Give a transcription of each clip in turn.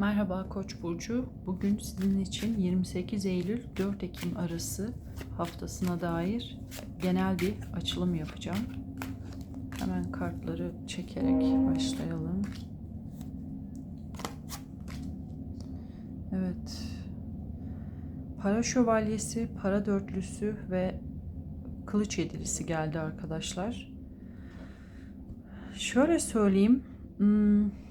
Merhaba Koç burcu. Bugün sizin için 28 Eylül 4 Ekim arası haftasına dair genel bir açılım yapacağım. Hemen kartları çekerek başlayalım. Evet. Para şövalyesi, para dörtlüsü ve kılıç yedilisi geldi arkadaşlar. Şöyle söyleyeyim. Hmm,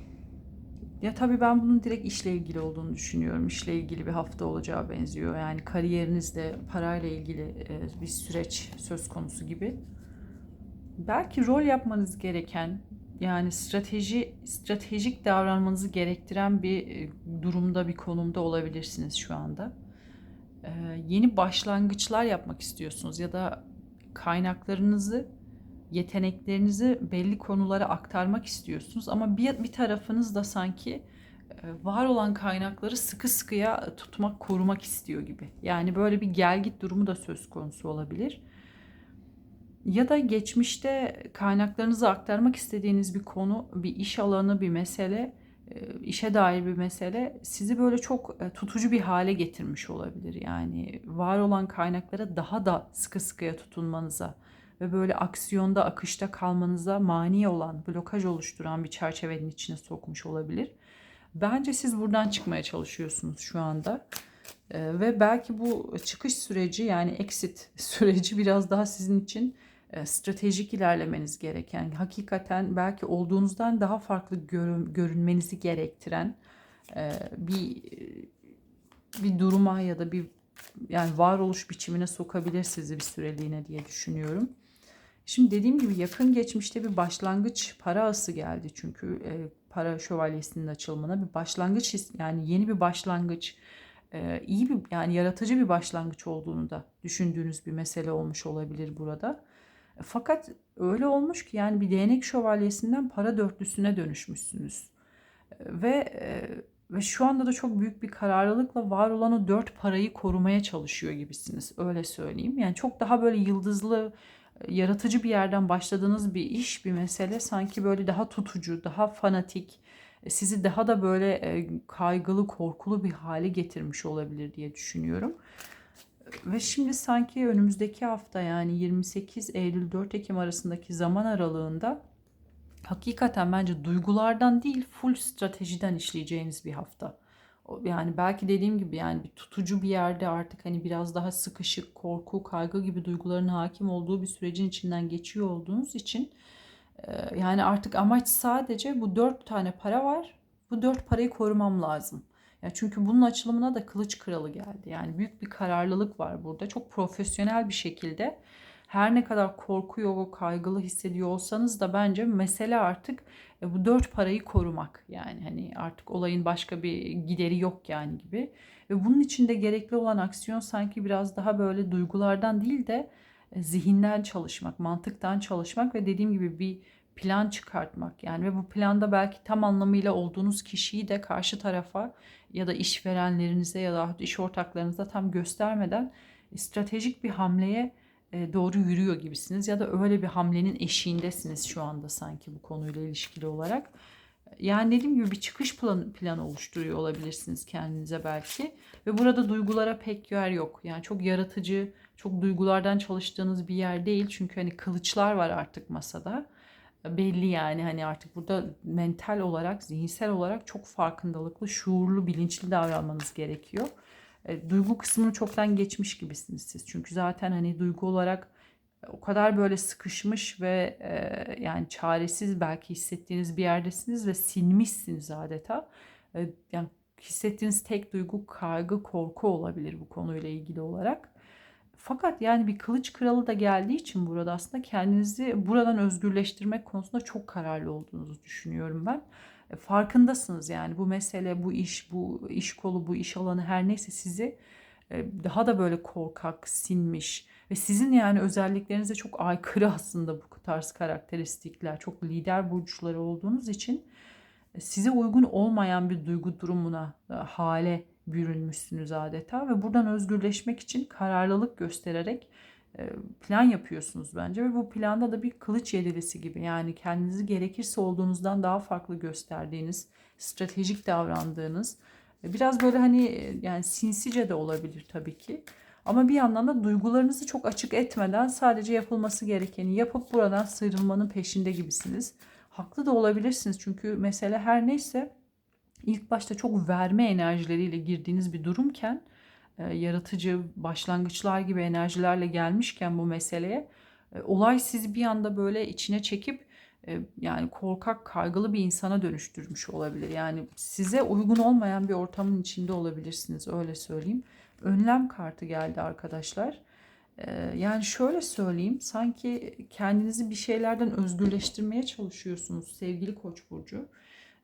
ya tabii ben bunun direkt işle ilgili olduğunu düşünüyorum. İşle ilgili bir hafta olacağı benziyor. Yani kariyerinizde parayla ilgili e, bir süreç söz konusu gibi. Belki rol yapmanız gereken yani strateji stratejik davranmanızı gerektiren bir e, durumda bir konumda olabilirsiniz şu anda. Ee, yeni başlangıçlar yapmak istiyorsunuz ya da kaynaklarınızı yeteneklerinizi belli konulara aktarmak istiyorsunuz ama bir, bir tarafınız da sanki e, var olan kaynakları sıkı sıkıya tutmak, korumak istiyor gibi. Yani böyle bir gel git durumu da söz konusu olabilir. Ya da geçmişte kaynaklarınızı aktarmak istediğiniz bir konu, bir iş alanı, bir mesele, e, işe dair bir mesele sizi böyle çok e, tutucu bir hale getirmiş olabilir. Yani var olan kaynaklara daha da sıkı sıkıya tutunmanıza, ve böyle aksiyonda, akışta kalmanıza mani olan, blokaj oluşturan bir çerçevenin içine sokmuş olabilir. Bence siz buradan çıkmaya çalışıyorsunuz şu anda. Ee, ve belki bu çıkış süreci yani exit süreci biraz daha sizin için e, stratejik ilerlemeniz gereken, hakikaten belki olduğunuzdan daha farklı görün, görünmenizi gerektiren e, bir bir duruma ya da bir yani varoluş biçimine sokabilir sizi bir süreliğine diye düşünüyorum. Şimdi dediğim gibi yakın geçmişte bir başlangıç para ası geldi çünkü e, para şövalyesinin açılımına bir başlangıç yani yeni bir başlangıç e, iyi bir yani yaratıcı bir başlangıç olduğunu da düşündüğünüz bir mesele olmuş olabilir burada. E, fakat öyle olmuş ki yani bir değnek şövalyesinden para dörtlüsüne dönüşmüşsünüz. E, ve e, ve şu anda da çok büyük bir kararlılıkla var olan o dört parayı korumaya çalışıyor gibisiniz. Öyle söyleyeyim. Yani çok daha böyle yıldızlı yaratıcı bir yerden başladığınız bir iş, bir mesele sanki böyle daha tutucu, daha fanatik, e, sizi daha da böyle e, kaygılı, korkulu bir hale getirmiş olabilir diye düşünüyorum. Ve şimdi sanki önümüzdeki hafta yani 28 Eylül 4 Ekim arasındaki zaman aralığında hakikaten bence duygulardan değil full stratejiden işleyeceğiniz bir hafta yani belki dediğim gibi yani bir tutucu bir yerde artık hani biraz daha sıkışık, korku, kaygı gibi duyguların hakim olduğu bir sürecin içinden geçiyor olduğunuz için yani artık amaç sadece bu dört tane para var. Bu dört parayı korumam lazım. Ya çünkü bunun açılımına da kılıç kralı geldi. Yani büyük bir kararlılık var burada. Çok profesyonel bir şekilde her ne kadar korkuyor, kaygılı hissediyor olsanız da bence mesele artık e, bu dört parayı korumak. Yani hani artık olayın başka bir gideri yok yani gibi. Ve bunun için de gerekli olan aksiyon sanki biraz daha böyle duygulardan değil de e, zihinden çalışmak, mantıktan çalışmak ve dediğim gibi bir plan çıkartmak. Yani ve bu planda belki tam anlamıyla olduğunuz kişiyi de karşı tarafa ya da işverenlerinize ya da iş ortaklarınıza tam göstermeden stratejik bir hamleye e, doğru yürüyor gibisiniz ya da öyle bir hamlenin eşiğindesiniz şu anda sanki bu konuyla ilişkili olarak. Yani dediğim gibi bir çıkış planı, planı oluşturuyor olabilirsiniz kendinize belki. Ve burada duygulara pek yer yok. Yani çok yaratıcı, çok duygulardan çalıştığınız bir yer değil. Çünkü hani kılıçlar var artık masada. Belli yani hani artık burada mental olarak, zihinsel olarak çok farkındalıklı, şuurlu, bilinçli davranmanız gerekiyor. E, duygu kısmını çoktan geçmiş gibisiniz siz. Çünkü zaten hani duygu olarak o kadar böyle sıkışmış ve e, yani çaresiz belki hissettiğiniz bir yerdesiniz ve sinmişsiniz adeta. E, yani hissettiğiniz tek duygu kaygı, korku olabilir bu konuyla ilgili olarak. Fakat yani bir kılıç kralı da geldiği için burada aslında kendinizi buradan özgürleştirmek konusunda çok kararlı olduğunuzu düşünüyorum ben. E, farkındasınız yani bu mesele, bu iş, bu iş kolu, bu iş alanı her neyse sizi e, daha da böyle korkak, sinmiş ve sizin yani özelliklerinize çok aykırı aslında bu tarz karakteristikler. Çok lider burçları olduğunuz için e, size uygun olmayan bir duygu durumuna, hale bürünmüşsünüz adeta ve buradan özgürleşmek için kararlılık göstererek e, plan yapıyorsunuz bence ve bu planda da bir kılıç yedilisi gibi yani kendinizi gerekirse olduğunuzdan daha farklı gösterdiğiniz stratejik davrandığınız, e, biraz böyle hani e, yani sinsice de olabilir tabii ki. Ama bir yandan da duygularınızı çok açık etmeden sadece yapılması gerekeni yapıp buradan sıyrılmanın peşinde gibisiniz. Haklı da olabilirsiniz çünkü mesele her neyse ilk başta çok verme enerjileriyle girdiğiniz bir durumken e, yaratıcı başlangıçlar gibi enerjilerle gelmişken bu meseleye e, olay sizi bir anda böyle içine çekip e, yani korkak kaygılı bir insana dönüştürmüş olabilir. Yani size uygun olmayan bir ortamın içinde olabilirsiniz öyle söyleyeyim. Önlem kartı geldi arkadaşlar. Yani şöyle söyleyeyim sanki kendinizi bir şeylerden özgürleştirmeye çalışıyorsunuz sevgili Koç burcu.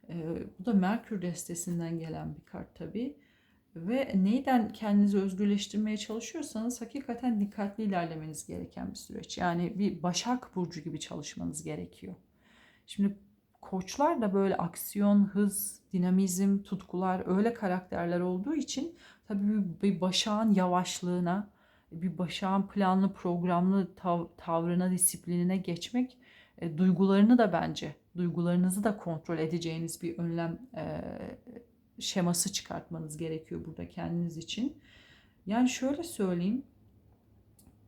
E, bu da Merkür destesinden gelen bir kart tabii. Ve neyden kendinizi özgürleştirmeye çalışıyorsanız hakikaten dikkatli ilerlemeniz gereken bir süreç. Yani bir başak burcu gibi çalışmanız gerekiyor. Şimdi koçlar da böyle aksiyon, hız, dinamizm, tutkular öyle karakterler olduğu için tabii bir başağın yavaşlığına, bir başağın planlı, programlı tav- tavrına, disiplinine geçmek e, duygularını da bence, duygularınızı da kontrol edeceğiniz bir önlem e, şeması çıkartmanız gerekiyor burada kendiniz için. Yani şöyle söyleyeyim.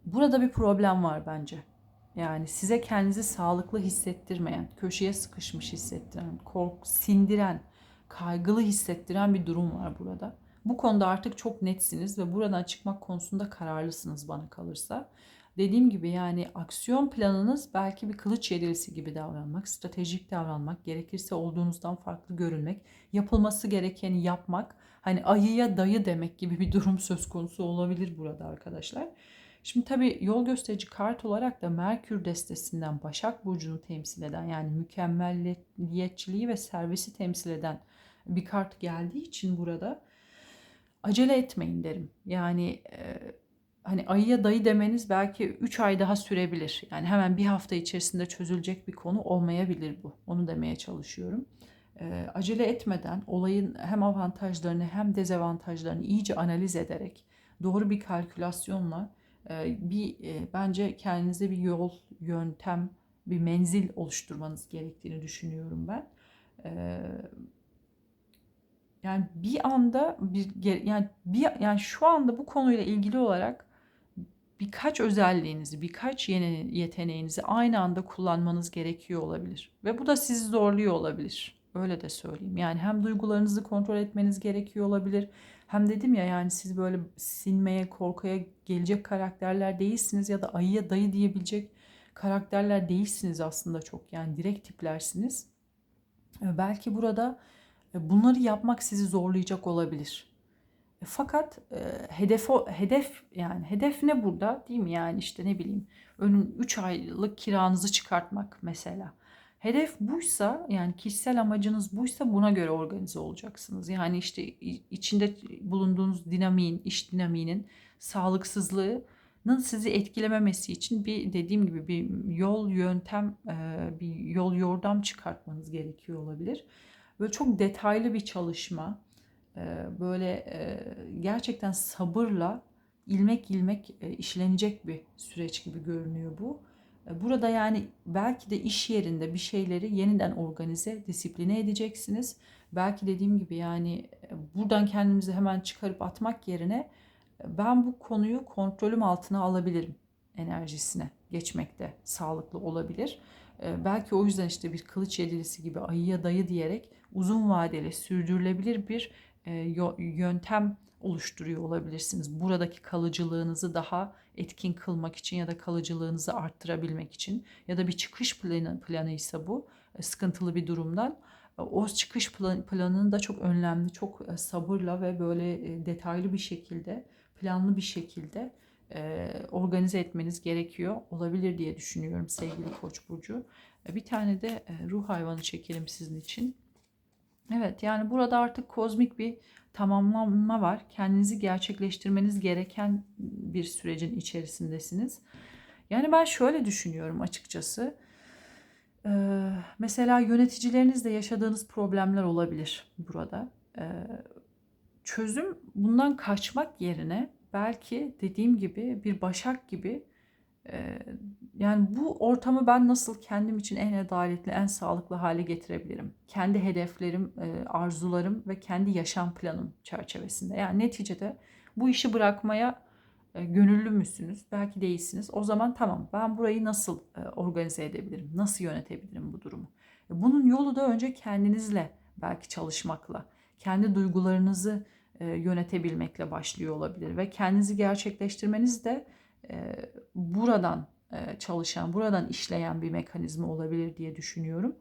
Burada bir problem var bence. Yani size kendinizi sağlıklı hissettirmeyen, köşeye sıkışmış hissettiren, kork, sindiren, kaygılı hissettiren bir durum var burada. Bu konuda artık çok netsiniz ve buradan çıkmak konusunda kararlısınız bana kalırsa. Dediğim gibi yani aksiyon planınız belki bir kılıç yedilisi gibi davranmak, stratejik davranmak, gerekirse olduğunuzdan farklı görünmek, yapılması gerekeni yapmak, hani ayıya dayı demek gibi bir durum söz konusu olabilir burada arkadaşlar. Şimdi tabii yol gösterici kart olarak da Merkür destesinden Başak Burcu'nu temsil eden yani mükemmelliyetçiliği ve servisi temsil eden bir kart geldiği için burada acele etmeyin derim. Yani e, hani ayıya dayı demeniz belki 3 ay daha sürebilir. Yani hemen bir hafta içerisinde çözülecek bir konu olmayabilir bu. Onu demeye çalışıyorum. E, acele etmeden olayın hem avantajlarını hem dezavantajlarını iyice analiz ederek doğru bir kalkülasyonla e, bir e, bence kendinize bir yol, yöntem, bir menzil oluşturmanız gerektiğini düşünüyorum ben. E, yani bir anda bir yani bir yani şu anda bu konuyla ilgili olarak birkaç özelliğinizi, birkaç yeni yeteneğinizi aynı anda kullanmanız gerekiyor olabilir. Ve bu da sizi zorluyor olabilir. Öyle de söyleyeyim. Yani hem duygularınızı kontrol etmeniz gerekiyor olabilir. Hem dedim ya yani siz böyle sinmeye, korkuya gelecek karakterler değilsiniz ya da ayıya dayı diyebilecek karakterler değilsiniz aslında çok. Yani direkt tiplersiniz. Belki burada e, bunları yapmak sizi zorlayacak olabilir. E, fakat e, hedef hedef yani hedef ne burada değil mi? Yani işte ne bileyim önün 3 aylık kiranızı çıkartmak mesela. Hedef buysa yani kişisel amacınız buysa buna göre organize olacaksınız. Yani işte içinde bulunduğunuz dinamiğin, iş dinamiğinin sağlıksızlığının sizi etkilememesi için bir dediğim gibi bir yol yöntem, bir yol yordam çıkartmanız gerekiyor olabilir. Böyle çok detaylı bir çalışma, böyle gerçekten sabırla ilmek ilmek işlenecek bir süreç gibi görünüyor bu. Burada yani belki de iş yerinde bir şeyleri yeniden organize, disipline edeceksiniz. Belki dediğim gibi yani buradan kendimizi hemen çıkarıp atmak yerine ben bu konuyu kontrolüm altına alabilirim enerjisine geçmekte sağlıklı olabilir. Belki o yüzden işte bir kılıç yedilisi gibi ayıya dayı diyerek uzun vadeli sürdürülebilir bir yöntem oluşturuyor olabilirsiniz. Buradaki kalıcılığınızı daha etkin kılmak için ya da kalıcılığınızı arttırabilmek için ya da bir çıkış planı planıysa bu e, sıkıntılı bir durumdan e, o çıkış plan, planını da çok önemli, çok e, sabırla ve böyle detaylı bir şekilde, planlı bir şekilde e, organize etmeniz gerekiyor olabilir diye düşünüyorum sevgili Koç burcu. Bir tane de ruh hayvanı çekelim sizin için. Evet yani burada artık kozmik bir tamamlanma var. Kendinizi gerçekleştirmeniz gereken bir sürecin içerisindesiniz. Yani ben şöyle düşünüyorum açıkçası. Ee, mesela yöneticilerinizle yaşadığınız problemler olabilir burada. Ee, çözüm bundan kaçmak yerine belki dediğim gibi bir başak gibi yani bu ortamı ben nasıl kendim için en adaletli, en sağlıklı hale getirebilirim? Kendi hedeflerim, arzularım ve kendi yaşam planım çerçevesinde. Yani neticede bu işi bırakmaya gönüllü müsünüz? Belki değilsiniz. O zaman tamam ben burayı nasıl organize edebilirim? Nasıl yönetebilirim bu durumu? E, Bunun yolu da önce kendinizle belki çalışmakla, kendi duygularınızı yönetebilmekle başlıyor olabilir ve kendinizi gerçekleştirmeniz de buradan e, çalışan, buradan işleyen bir mekanizma olabilir diye düşünüyorum.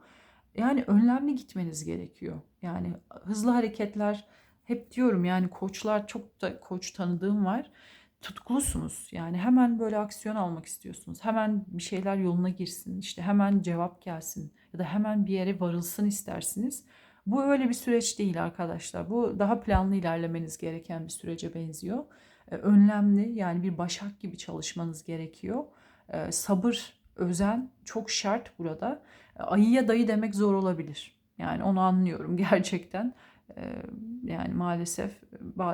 Yani önlemli gitmeniz gerekiyor. Yani hızlı hareketler hep diyorum yani koçlar çok da koç tanıdığım var. Tutkulusunuz. Yani hemen böyle aksiyon almak istiyorsunuz. Hemen bir şeyler yoluna girsin. işte hemen cevap gelsin ya da hemen bir yere varılsın istersiniz. Bu öyle bir süreç değil arkadaşlar. Bu daha planlı ilerlemeniz gereken bir sürece benziyor. E, Önlemli yani bir başak gibi çalışmanız gerekiyor. E, Sabır, özen çok şart burada. E, Ayıya dayı demek zor olabilir. Yani onu anlıyorum gerçekten. Yani maalesef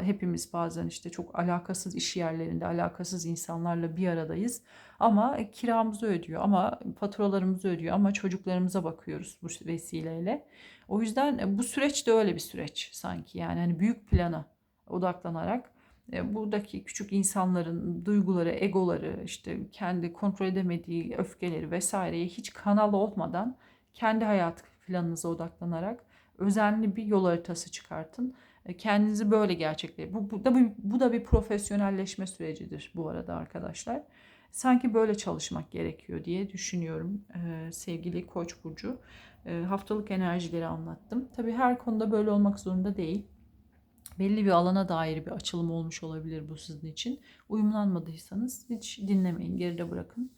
hepimiz bazen işte çok alakasız iş yerlerinde, alakasız insanlarla bir aradayız. Ama kiramızı ödüyor, ama faturalarımızı ödüyor, ama çocuklarımıza bakıyoruz bu vesileyle. O yüzden bu süreç de öyle bir süreç sanki. Yani hani büyük plana odaklanarak buradaki küçük insanların duyguları, egoları, işte kendi kontrol edemediği öfkeleri vesaireyi hiç kanal olmadan kendi hayat planınıza odaklanarak özenli bir yol haritası çıkartın. E, Kendinizi böyle gerçekleştirin. Bu, bu da bir, bu da bir profesyonelleşme sürecidir bu arada arkadaşlar. Sanki böyle çalışmak gerekiyor diye düşünüyorum e, sevgili Koç burcu. E, haftalık enerjileri anlattım. Tabii her konuda böyle olmak zorunda değil. Belli bir alana dair bir açılım olmuş olabilir bu sizin için. Uyumlanmadıysanız hiç dinlemeyin, geride bırakın.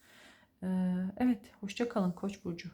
E, evet, hoşça kalın Koç burcu.